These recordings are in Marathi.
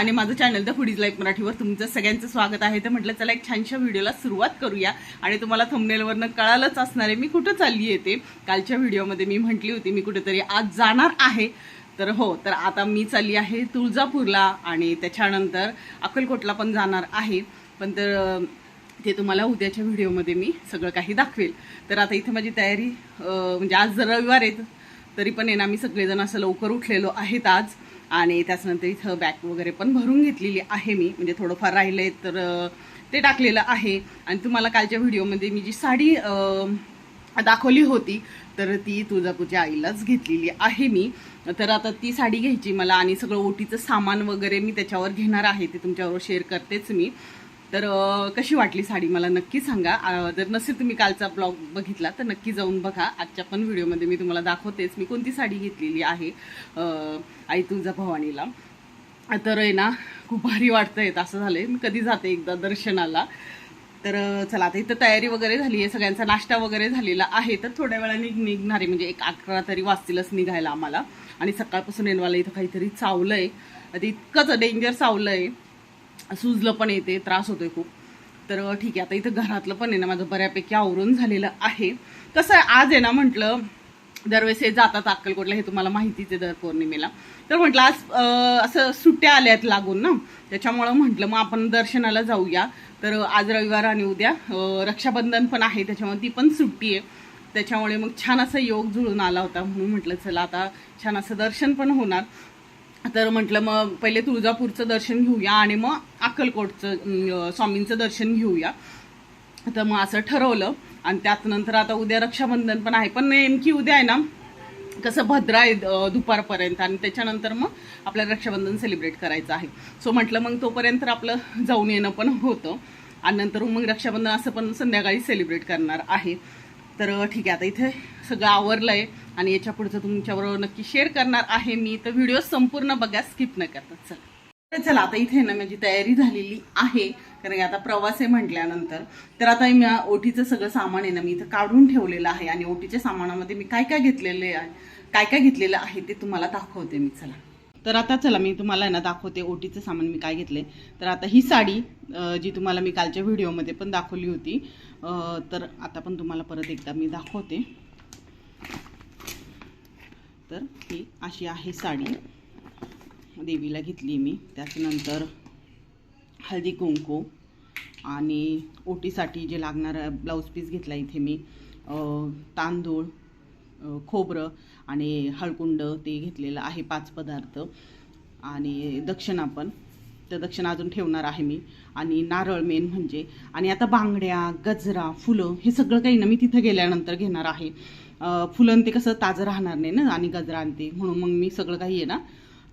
आणि माझं चॅनल द फुडीज लाईफ मराठीवर तुमचं सगळ्यांचं स्वागत आहे. तर म्हटलं चला एक छानशा व्हिडिओला सुरुवात करूया. आणि तुम्हाला थंबनेलवरनं कळालंच असणार आहे मी कुठं चालली येते कालच्या व्हिडिओमध्ये मी म्हटली होती मी कुठेतरी आज जाणार आहे. तर हो तर आता मी चालली आहे तुळजापूरला आणि त्याच्यानंतर अक्कलकोटला पण जाणार आहे. पण तर ते तुम्हाला उद्याच्या व्हिडिओमध्ये मी सगळं काही दाखवेल. तर आता इथे माझी तयारी म्हणजे आज जर रविवार आहेत तरी पण आहे ना मी सगळेजण असं लवकर उठलेलो आहेत आज. आणि त्याच्यानंतर इथं बॅग वगैरे पण भरून घेतलेली आहे मी. म्हणजे थोडंफार राहिलं आहे तर ते टाकलेलं आहे. आणि तुम्हाला कालच्या व्हिडिओमध्ये मी जी साडी दाखवली होती तर ती तुळजापूरच्या आईलाच घेतलेली आहे मी. तर आता ती साडी घ्यायची मला आणि सगळं ओटीचं सामान वगैरे मी त्याच्यावर घेणार आहे. ते तुमच्याबरोबर शेअर करतेच मी. तर कशी वाटली साडी? मला नक्की सांगा. जर नसेल तुम्ही कालचा ब्लॉग बघितला तर नक्की जाऊन बघा. आजच्या पण व्हिडिओमध्ये मी तुम्हाला दाखवतेच मी कोणती साडी घेतलेली आहे आई तुझा भवानीला. तर आहे ना खूप भारी वाटतं येत असं झालंय. मी कधी जाते एकदा दर्शनाला. तर चला आता इथं तयारी वगैरे झाली आहे. सगळ्यांचा नाश्ता वगैरे झालेला आहे. तर थोड्या वेळाने निघणार आहे म्हणजे एक अकरा तरी वाजतीलच निघायला आम्हाला. आणि सकाळपासून येणवाला इथं काहीतरी चावलंय. आता इतकंच डेंजर चावलंय. सुजलं पण येते त्रास होतोय खूप. तर ठीक आहे आता इथं घरातलं पण आहे ना माझं बऱ्यापैकी आवरून झालेलं आहे. कसं आहे आज आहे ना म्हटलं दरवेळेस हे जातात अक्कलकोटला हे तुम्हाला माहितीच आहे दर पौर्णिमेला. तर म्हटलं आज असं सुट्ट्या आल्या आहेत लागून ना त्याच्यामुळं म्हटलं मग आपण दर्शनाला जाऊया. तर आज रविवार आणि उद्या रक्षाबंधन पण आहे त्याच्यामुळे ती पण सुट्टी आहे. त्याच्यामुळे मग छान असा योग जुळून आला होता म्हणून म्हटलं चला आता छान असं दर्शन पण होणार. तर म्हटलं मग पहिले तुळजापूरचं दर्शन घेऊया आणि मग अक्कलकोटचं स्वामींचं दर्शन घेऊया. तर मग असं ठरवलं. आणि त्यात नंतर आता उद्या रक्षाबंधन पण आहे. पण नेमकी उद्या आहे ना कसं भद्रा आहे दुपारपर्यंत. आणि त्याच्यानंतर मग आपल्याला रक्षाबंधन सेलिब्रेट करायचं आहे. सो म्हटलं मग तोपर्यंत आपलं जाऊन येणं पण होतं. आणि नंतर मग रक्षाबंधन असं पण संध्याकाळी सेलिब्रेट करणार आहे. तर ठीक आहे आता इथे सगळं आवरलं आहे आणि याच्या पुढचं तुमच्याबरोबर नक्की शेअर करणार आहे मी. तर व्हिडिओ संपूर्ण बघा स्किप न करता. चला. तर चला आता इथे ना माझी तयारी झालेली आहे. कारण की आता प्रवास आहे म्हटल्यानंतर. तर आता मी ओटीचं सगळं सामान आहे ना मी इथं काढून ठेवलेलं आहे. आणि ओटीच्या सामानामध्ये मी काय काय घेतलेले आहे काय काय घेतलेलं आहे ते तुम्हाला दाखवते मी. चला. तर आता चला मी तुम्हाला आहे ना दाखवते ओटीचं सामान मी काय घेतले तर आता ही साडी जी तुम्हाला मी कालच्या व्हिडिओमध्ये पण दाखवली होती तर आता पण तुम्हाला परत एकदा मी दाखवते. तर ही अशी आहे साडी. देवीला घेतली मी. त्याच्यानंतर हळदी कुंकू आणि ओटीसाठी जे लागणारं ब्लाऊज पीस घेतला इथे मी. तांदूळ खोबरं आणि हळकुंड ते घेतलेलं आहे पाच पदार्थ. आणि दक्षिणा पण. तर दक्षिणा अजून ठेवणार आहे मी. आणि नारळ मेन म्हणजे आणि आता बांगड्या गजरा फुलं हे सगळं काही ना मी तिथं गेल्यानंतर घेणार आहे. फुलं ते कसं ताजं राहणार नाही ना आणि गजरा आणि ते. म्हणून मग मी सगळं काही आहे ना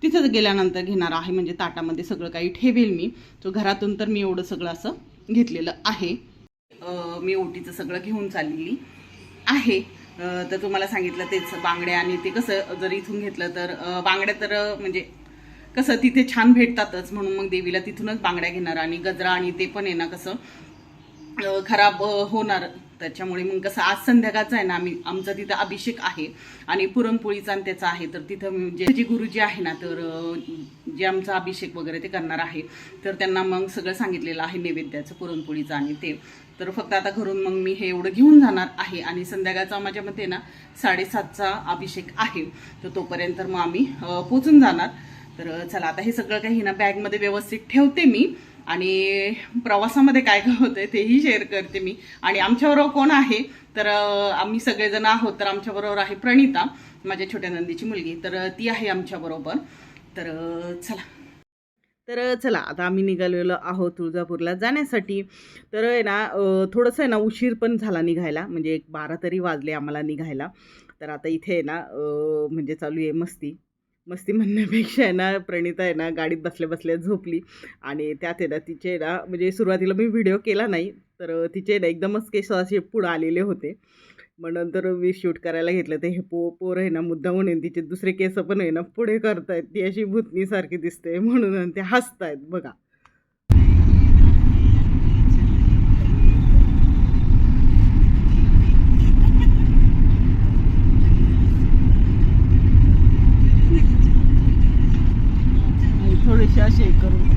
तिथं गेल्यानंतर घेणार आहे. म्हणजे ताटामध्ये सगळं काही ठेवेल मी. तो घरातून तर मी एवढं सगळं असं घेतलेलं आहे. मी ओटीचं सगळं घेऊन चाललेली आहे. तर तुम्हाला सांगितलं तेच बांगड्या आणि ते कसं जर इथून घेतलं तर बांगड्या तर म्हणजे कसं तिथे छान भेटतातच म्हणून मग देवीला तिथूनच बांगड्या घेणार आणि गजरा आणि ते पण आहे ना कसं खराब होणार. त्याच्यामुळे मग कसं आज संध्याकाळचं आहे ना आम्ही आमचा तिथं अभिषेक आहे आणि पुरणपोळीचा आणि त्याचा आहे. तर तिथं जे जे गुरुजी आहे ना तर जे आमचा अभिषेक वगैरे ते करणार आहे. तर त्यांना मग सगळं सांगितलेलं आहे नैवेद्याचं पुरणपोळीचं आणि ते. तर फक्त आता घरून मग मी हे एवढं घेऊन जाणार आहे आणि संध्याकाळचा माझ्या मते ना साडेसातचा अभिषेक आहे. तर तोपर्यंत मग आम्ही पोचून जाणार. तर चला आता हे सगळं काही ना बॅगमध्ये व्यवस्थित ठेवते मी आणि प्रवासामध्ये काय काय होतंय तेही शेअर करते मी. आणि आमच्याबरोबर कोण आहे? तर आम्ही सगळेजण आहोत तर आमच्याबरोबर आहे प्रणिता माझ्या छोट्या नंदीची मुलगी. तर ती आहे आमच्याबरोबर. तर चला. तर चला आता आम्ही निघालेलो आहोत तुळजापूरला जाण्यासाठी. तर आहे ना थोडंसं आहे ना उशीर पण झाला निघायला. म्हणजे एक बारा तरी वाजले आम्हाला निघायला. तर आता इथे आहे ना म्हणजे चालू आहे मस्ती. मस्ती म्हणण्यापेक्षा आहे ना प्रणिता आहे ना गाडीत बसल्या बसल्या झोपली. आणि त्यात आहे ना तिचे ना म्हणजे सुरुवातीला मी व्हिडिओ केला नाही तर तिचे ना एकदमच केस असे पुढं आलेले होते. मग नंतर मी शूट करायला घेतलं ते हे पो पोर आहे ना मुद्दा म्हणून तिचे दुसरे केस पण आहे ना पुढे करतायत ती अशी भूतनीसारखी दिसते म्हणून ते हसतायत बघा थोडेसे असे हे करून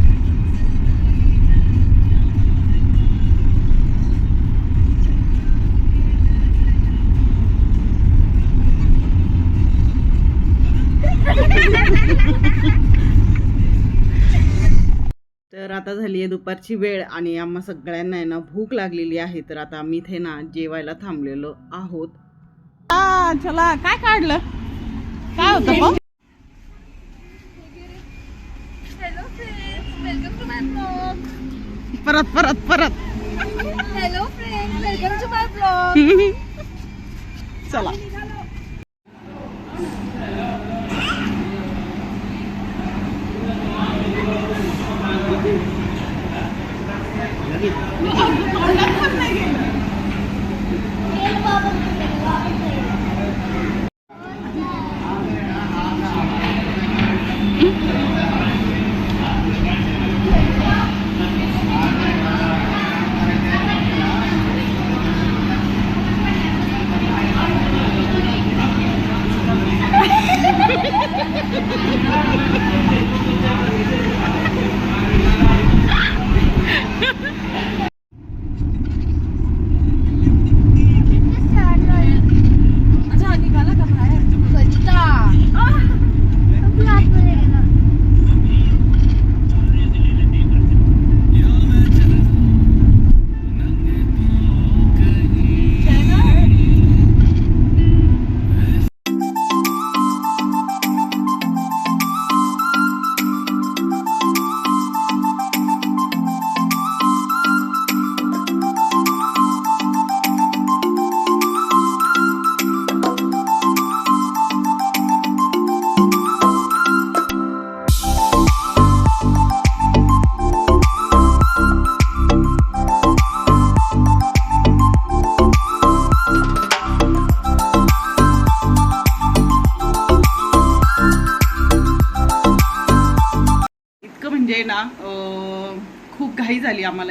आता झाली आहे दुपारची वेळ आणि आम्हा सगळ्यांना आहे ना भूक लागलेली आहे. तर आता आम्ही इथे ना जेवायला थांबलेलो आहोत. चला काय काढलं? काय होतं परत परत परत. Hello friends welcome to my blog चला.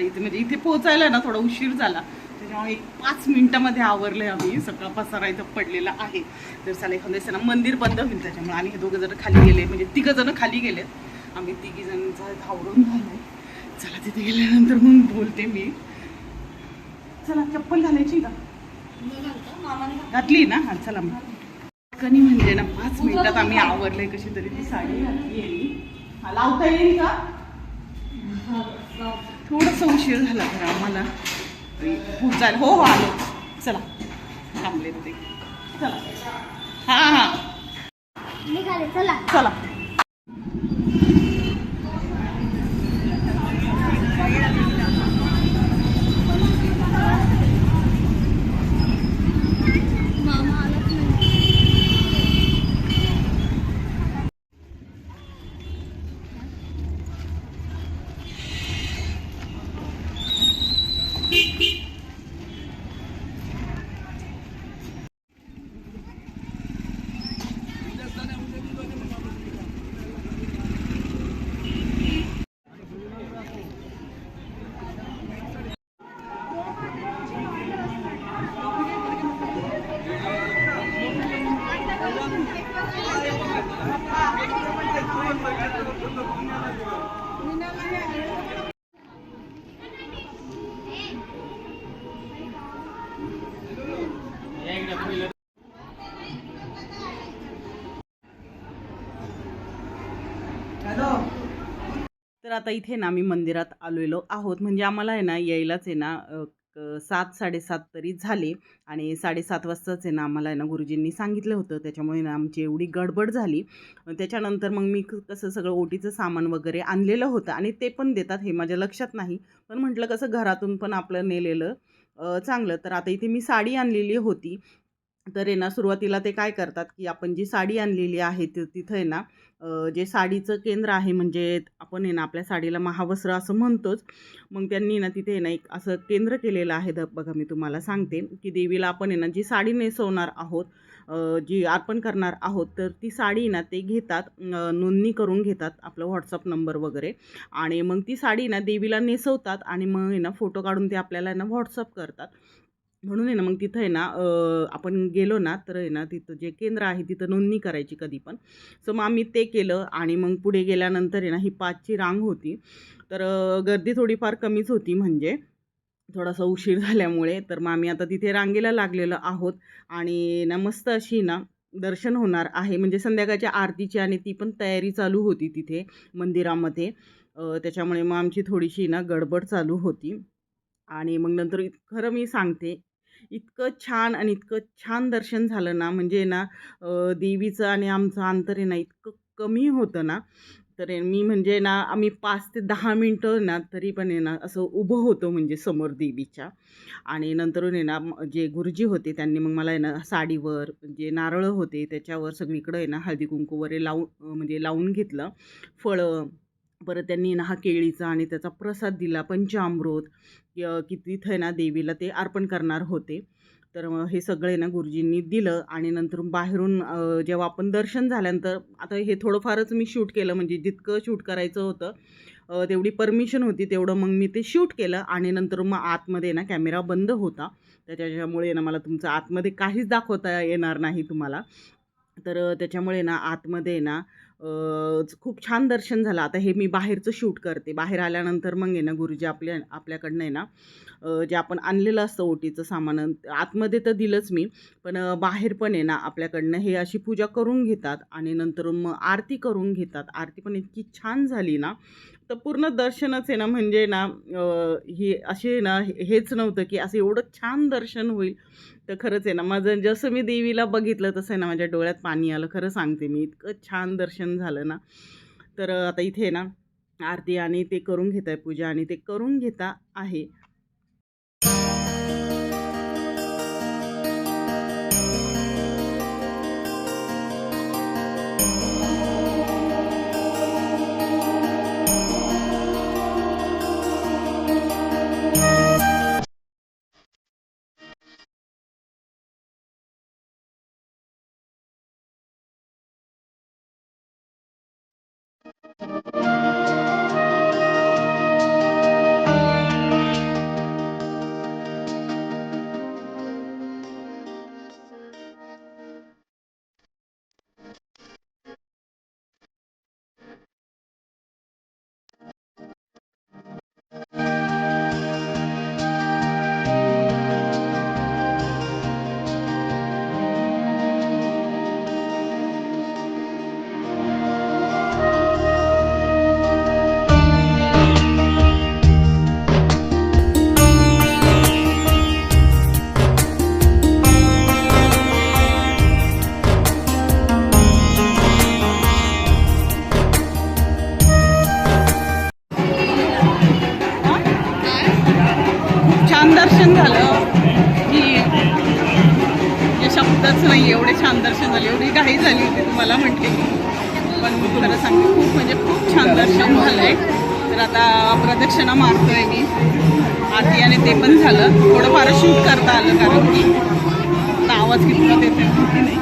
झाली इथे म्हणजे इथे पोहोचायला ना थोडा उशीर झाला. त्याच्यामुळे एक पाच मिनिटामध्ये आवरले आम्ही. सगळा पसारा इथं पडलेला आहे. तर चला एखाद्या दिवशी मंदिर बंद होईल त्याच्यामुळे आणि हे दोघं जण खाली गेले. म्हणजे तिघं जण खाली गेलेत. आम्ही तिघी जणांचा धावरून झालो चला तिथे गेल्यानंतर मग बोलते मी. चला चप्पल घालायची का? घातली ना? हा चला मग. कणी म्हणजे ना पाच मिनिटात आम्ही आवरले कशी तरी ती साडी घातली लावता येईल का? थोडस उशीर झाला तर आम्हाला. पुढचा हो हो आलो. चला. थांबले ते. चला. हा हा. निघाले चला. चला. Beep, beep. तर आता इथे ना आम्ही मंदिरात आलेलो आहोत. म्हणजे आम्हाला आहे ना यायलाच आहे ना सात साडेसात तरी झाले आणि साडेसात वाजताच आहे ना आम्हाला आहे ना गुरुजींनी सांगितलं होतं. त्याच्यामुळे ना आमची एवढी गडबड झाली. त्याच्यानंतर मग मी क- कसं सगळं ओटीचं सामान वगैरे आणलेलं होतं आणि ते पण देतात हे माझ्या लक्षात नाही. पण म्हटलं कसं घरातून पण आपलं नेलेलं चांगलं. तर आता इथे मी साडी आणलेली होती. तर आहे ना सुरुवातीला ते काय करतात की आपण जी साडी आणलेली आहे ती तिथं आहे ना जे साडीचं केंद्र आहे म्हणजे आपण आहे ना आपल्या साडीला महावस्त्र असं म्हणतोच. मग त्यांनी ना तिथे ना एक असं केंद्र केलेलं आहे. द बघा मी तुम्हाला सांगते की देवीला आपण आहे ना जी साडी नेसवणार आहोत जी अर्पण करणार आहोत तर ती साडी ना ते घेतात नोंदणी करून घेतात आपलं व्हॉट्सअप नंबर वगैरे. आणि मग ती साडी ना देवीला नेसवतात आणि मग आहे ना फोटो काढून ते आपल्याला ना व्हॉट्सअप करतात. म्हणून आहे ना मग तिथं आहे ना आपण गेलो ना तर आहे ना तिथं जे केंद्र आहे तिथं नोंदणी करायची कधी पण. सो मग आम्ही ते केलं आणि मग पुढे गेल्यानंतर आहे ना ही पाचची रांग होती. तर गर्दी थोडीफार कमीच होती म्हणजे. थोडासा उशीर झाल्यामुळे. तर मग आम्ही आता तिथे रांगेला लागलेलो आहोत. आणि ना मस्त अशी ना दर्शन होणार आहे. म्हणजे संध्याकाळच्या आरतीची आणि ती पण तयारी चालू होती तिथे मंदिरामध्ये. त्याच्यामुळे मग आमची थोडीशी ना गडबड चालू होती. आणि मग नंतर खरं मी सांगते इतकं छान आणि इतकं छान दर्शन झालं ना म्हणजे ना देवीचं आणि आमचं अंतर आहे ना इतकं कमी होतं ना तर मी म्हणजे ना आम्ही पाच ते दहा मिनटं ना तरी पण आहे ना असं उभं होतो म्हणजे समोर देवीच्या. आणि नंतरून आहे ना जे गुरुजी होते त्यांनी मग मला आहे ना साडीवर म्हणजे जे नारळं होते त्याच्यावर सगळीकडं आहे ना हळदी कुंकू वगैरे लावून म्हणजे लावून घेतलं. फळं परत त्यांनी ना हा केळीचा आणि त्याचा प्रसाद दिला पंचामृत य- की तिथं आहे ना देवीला ते अर्पण करणार होते. तर हे सगळे ना गुरुजींनी दिलं आणि नंतर बाहेरून जेव्हा आपण दर्शन झाल्यानंतर आता हे थोडंफारच मी शूट केलं म्हणजे जितकं शूट करायचं होतं तेवढी परमिशन होती तेवढं मग मी ते शूट केलं आणि नंतर मग आतमध्ये ना कॅमेरा बंद होता. त्याच्यामुळे ना मला तुमचं आतमध्ये काहीच दाखवता येणार नाही तुम्हाला. तर त्याच्यामुळे ना आतमध्ये ना खूप छान दर्शन झालं. आता हे मी बाहेरचं शूट करते. बाहेर आल्यानंतर मग आहे ना गुरुजी आपल्या आपल्याकडनं आहे ना जे आपण आणलेलं असतं ओटीचं सामान आतमध्ये तर दिलंच मी पण बाहेर पण आहे ना आपल्याकडनं हे अशी पूजा करून घेतात आणि नंतर मग आरती करून घेतात. आरती पण इतकी छान झाली ना तर पूर्ण दर्शनच आहे ना म्हणजे ना ही हे असे ना हे- हेच नव्हतं की असं एवढं छान दर्शन होईल. तर खरंच आहे ना माझं जसं मी देवीला बघितलं तसं आहे ना माझ्या डोळ्यात पाणी आलं. खरं सांगते मी इतकं छान दर्शन झालं ना. तर आता इथे ना आरती आणि ते करून घेत आहे पूजा आणि ते करून घेता आहे. शब्दच नाही एवढे छान दर्शन झाले एवढी घाई झाली होती तुम्हाला म्हटले पण खरं सांगते खूप म्हणजे खूप छान दर्शन झालंय. तर आता प्रदक्षिणा मारतोय मी. आधी आणि ते पण झालं. थोडंफार शूट करता आलं कारण की आवाज किती येते माहिती नाही.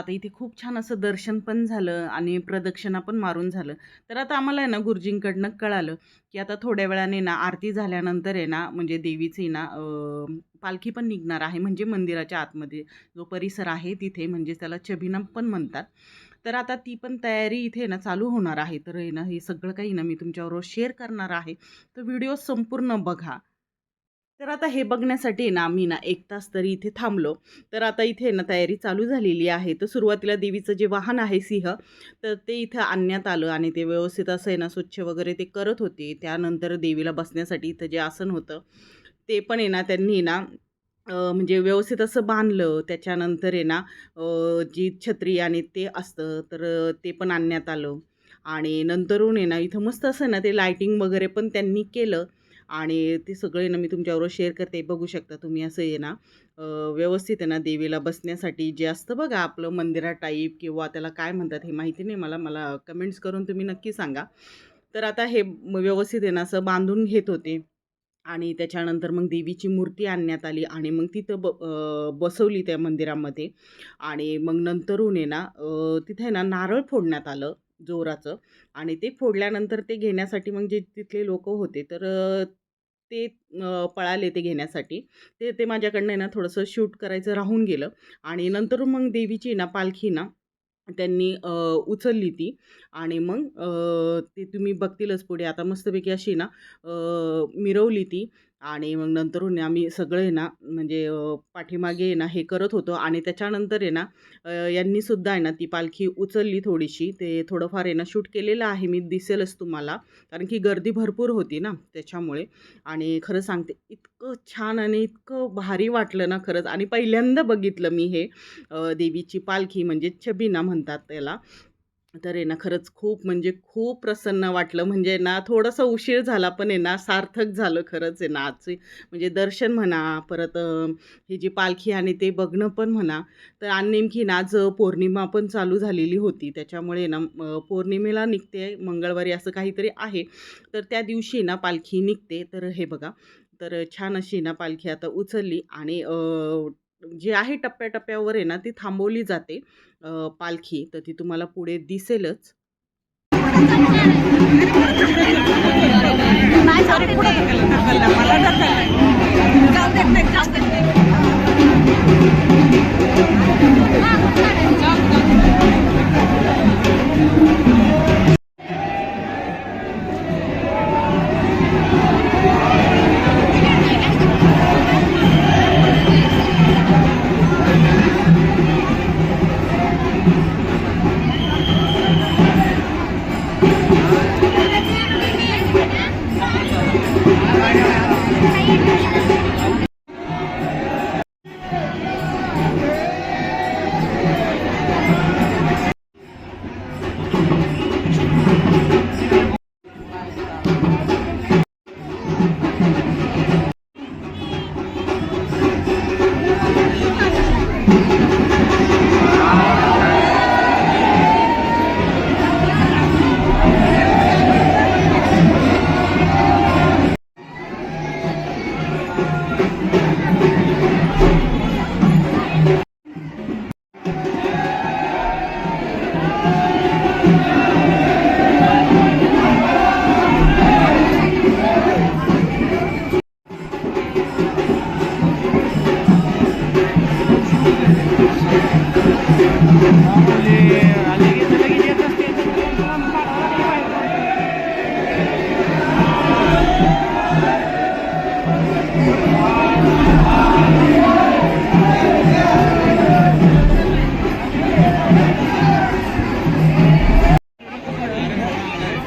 आता इथे खूप छान असं दर्शन पण झालं आणि प्रदक्षिणा पण मारून झालं. तर आता आम्हाला आहे ना गुरुजींकडनं कळालं की आता थोड्या वेळाने ना आरती झाल्यानंतर आहे ना म्हणजे देवीची ना पालखी पण निघणार आहे म्हणजे मंदिराच्या आतमध्ये. जो परिसर आहे तिथे म्हणजे त्याला छबिनम पण म्हणतात. तर आता ती पण तयारी इथे ना चालू होणार आहे. तर हे ना हे सगळं काही ना मी तुमच्याबरोबर शेअर करणार आहे. तर व्हिडिओ संपूर्ण बघा. तर आता हे बघण्यासाठी ना आम्ही ना एक तास तरी इथे थांबलो. तर आता इथे ना तयारी चालू झालेली आहे. तर सुरुवातीला देवीचं जे वाहन आहे सिंह तर ते इथं आणण्यात आलं आणि ते व्यवस्थित असं आहे ना स्वच्छ वगैरे ते करत होते. त्यानंतर देवीला बसण्यासाठी इथं जे आसन होतं ते पण आहे ना त्यांनी ना म्हणजे व्यवस्थित असं बांधलं. त्याच्यानंतर आहे ना जी छत्री आणि ते असतं तर ते पण आणण्यात आलं. आणि नंतरून आहे ना इथं मस्त असं ना ते लायटिंग वगैरे पण त्यांनी केलं. आणि ते सगळे ना मी तुमच्याबरोबर शेअर करते. बघू शकता तुम्ही असं आहे ना व्यवस्थित आहे ना देवीला बसण्यासाठी जे असतं बघा आपलं मंदिरा टाईप किंवा त्याला काय म्हणतात हे माहिती नाही मला. मला कमेंट्स करून तुम्ही नक्की सांगा. तर आता हे व्यवस्थित आहे ना असं बांधून घेत होते. आणि त्याच्यानंतर मग देवीची मूर्ती आणण्यात आली आणि मग तिथं ब बसवली त्या मंदिरामध्ये. आणि मग नंतरून आहे ना तिथे आहे ना नारळ फोडण्यात आलं जोराचं. आणि ते फोडल्यानंतर ते घेण्यासाठी मग जे तिथले लोक होते तर ते पळाले ते घेण्यासाठी. ते ते माझ्याकडनं आहे ना थोडंसं शूट करायचं राहून गेलं. आणि नंतर मग देवीची ना पालखी ना त्यांनी उचलली ती. आणि मग ते तुम्ही बघतीलच पुढे. आता मस्तपैकी अशी ना मिरवली ती. आणि मग नंतरून आम्ही सगळे ना म्हणजे पाठीमागे आहे ना हे करत होतो. आणि त्याच्यानंतर आहे ना यांनीसुद्धा आहे ना ती पालखी उचलली थोडीशी. ते थोडंफार आहे ना शूट केलेलं आहे. मी दिसेलच तुम्हाला. कारण की गर्दी भरपूर होती ना त्याच्यामुळे. आणि खरं सांगते इतकं छान आणि इतकं भारी वाटलं ना खरंच. आणि पहिल्यांदा बघितलं मी हे देवीची पालखी म्हणजे छबिना म्हणतात त्याला. तर आहे ना खरंच खूप म्हणजे खूप प्रसन्न वाटलं. म्हणजे ना थोडासा उशीर झाला पण आहे ना सार्थक झालं खरंच आहे ना आजचे म्हणजे दर्शन म्हणा परत ही जी पालखी आणि ते बघणं पण म्हणा तर आणि नेमकी ना आज पौर्णिमा पण चालू झालेली होती. त्याच्यामुळे ना पौर्णिमेला निघते मंगळवारी असं काहीतरी आहे. तर त्या दिवशी ना पालखी निघते. तर हे बघा तर छान अशी ना पालखी आता उचलली आणि जी आहे टप्प्याटप्प्यावर आहे ना ती थांबवली जाते पालखी. तर ती तुम्हाला पुढे दिसेलच.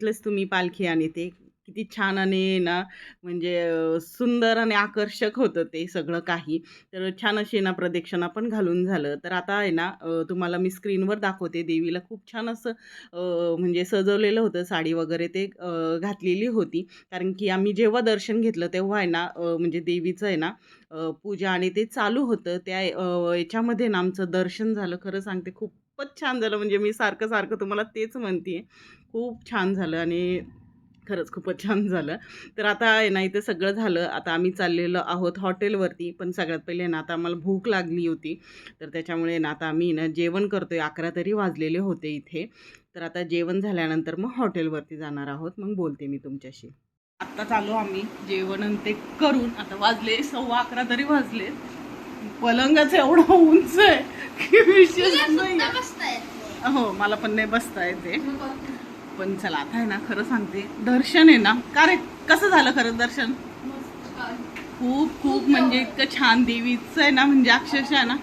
बघितलंच तुम्ही पालखी आणि ते? किती छान आणि ना म्हणजे सुंदर आणि आकर्षक होतं ते सगळं काही. तर छान अशी ना प्रदक्षिणा पण घालून झालं. तर आता आहे ना तुम्हाला मी स्क्रीनवर दाखवते देवीला. खूप छान असं म्हणजे सजवलेलं होतं साडी वगैरे ते घातलेली होती. कारण की आम्ही जेव्हा दर्शन घेतलं तेव्हा आहे ना म्हणजे देवीचं आहे ना पूजा आणि ते चालू होतं. त्या याच्यामध्ये ना आमचं दर्शन झालं. खरं सांगते खूप खूपच छान झालं. म्हणजे मी सारखं सारखं तुम्हाला तेच म्हणते खूप छान झालं आणि खरंच खूपच छान झालं. तर आता आहे ना इथे सगळं झालं. आता आम्ही चाललेलो आहोत हॉटेलवरती पण सगळ्यात पहिले ना आता आम्हाला भूक लागली होती. तर त्याच्यामुळे ना आता आम्ही ना जेवण करतो आहे अकरा तरी वाजलेले होते इथे. तर आता जेवण झाल्यानंतर मग हॉटेलवरती जाणार आहोत. मग बोलते मी तुमच्याशी. आत्ता चालू आम्ही जेवण ते करून आता वाजले सव्वा अकरा तरी वाजले पलंगाचं एवढं उंच आहे की विशेष नाही. हो मला पण नाही बसता येते. पण चला आता आहे ना खरं सांगते दर्शन आहे ना. का रे कसं झालं खरं दर्शन? खूप खूप म्हणजे इतकं छान देवीचं आहे ना म्हणजे अक्षरशः आहे ना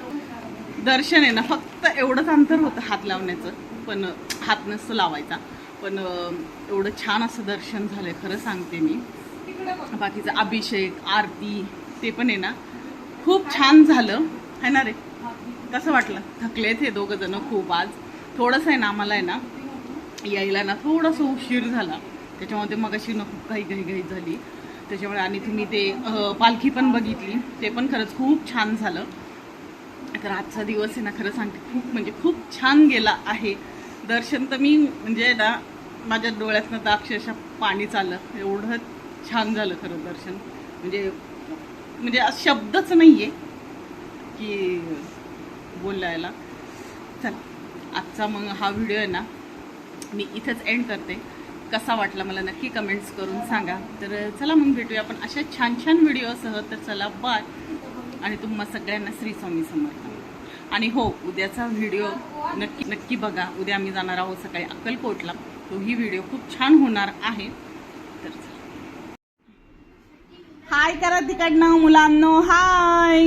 दर्शन आहे ना फक्त एवढंच अंतर होतं हात लावण्याचं. पण हात नसतो लावायचा. पण एवढं छान असं दर्शन झालंय खरं सांगते मी. बाकीचं अभिषेक आरती ते पण आहे ना. खूप छान झालं. है ना रे? कसं वाटलं? थकलेत हे दोघं जण खूप आज. थोडंसं आहे ना आम्हाला आहे ना यायला ना थोडंसं उशीर झाला. त्याच्यामध्ये मग अशी ना खूप काही घाई घाई झाली. त्याच्यामुळे आणि तुम्ही ते पालखी पण बघितली. ते पण खरंच खूप छान झालं. तर आजचा दिवस आहे ना खरं सांगते खूप म्हणजे खूप छान गेला आहे. दर्शन तर मी म्हणजे ना माझ्या डोळ्यातनं तर अक्षरशः पाणी चाललं. एवढं छान झालं खरं दर्शन. म्हणजे म्हणजे शब्दच नाही आहे की बोलायला. चल आजचा मग हा व्हिडिओ आहे ना मी इथंच एंड करते. कसा वाटला मला नक्की कमेंट्स करून सांगा. तर चला मग भेटूया आपण अशा छान छान व्हिडिओसह तर चला बाय आणि तुम्हा सगळ्यांना श्री स्वामी समर्थ. आणि हो उद्याचा व्हिडिओ नक्की नक्की बघा. उद्या आम्ही जाणार आहोत सकाळी अक्कलकोटला. तोही व्हिडिओ खूप छान होणार आहे तर चला हाय करा तिकडनं मुलांनो हाय.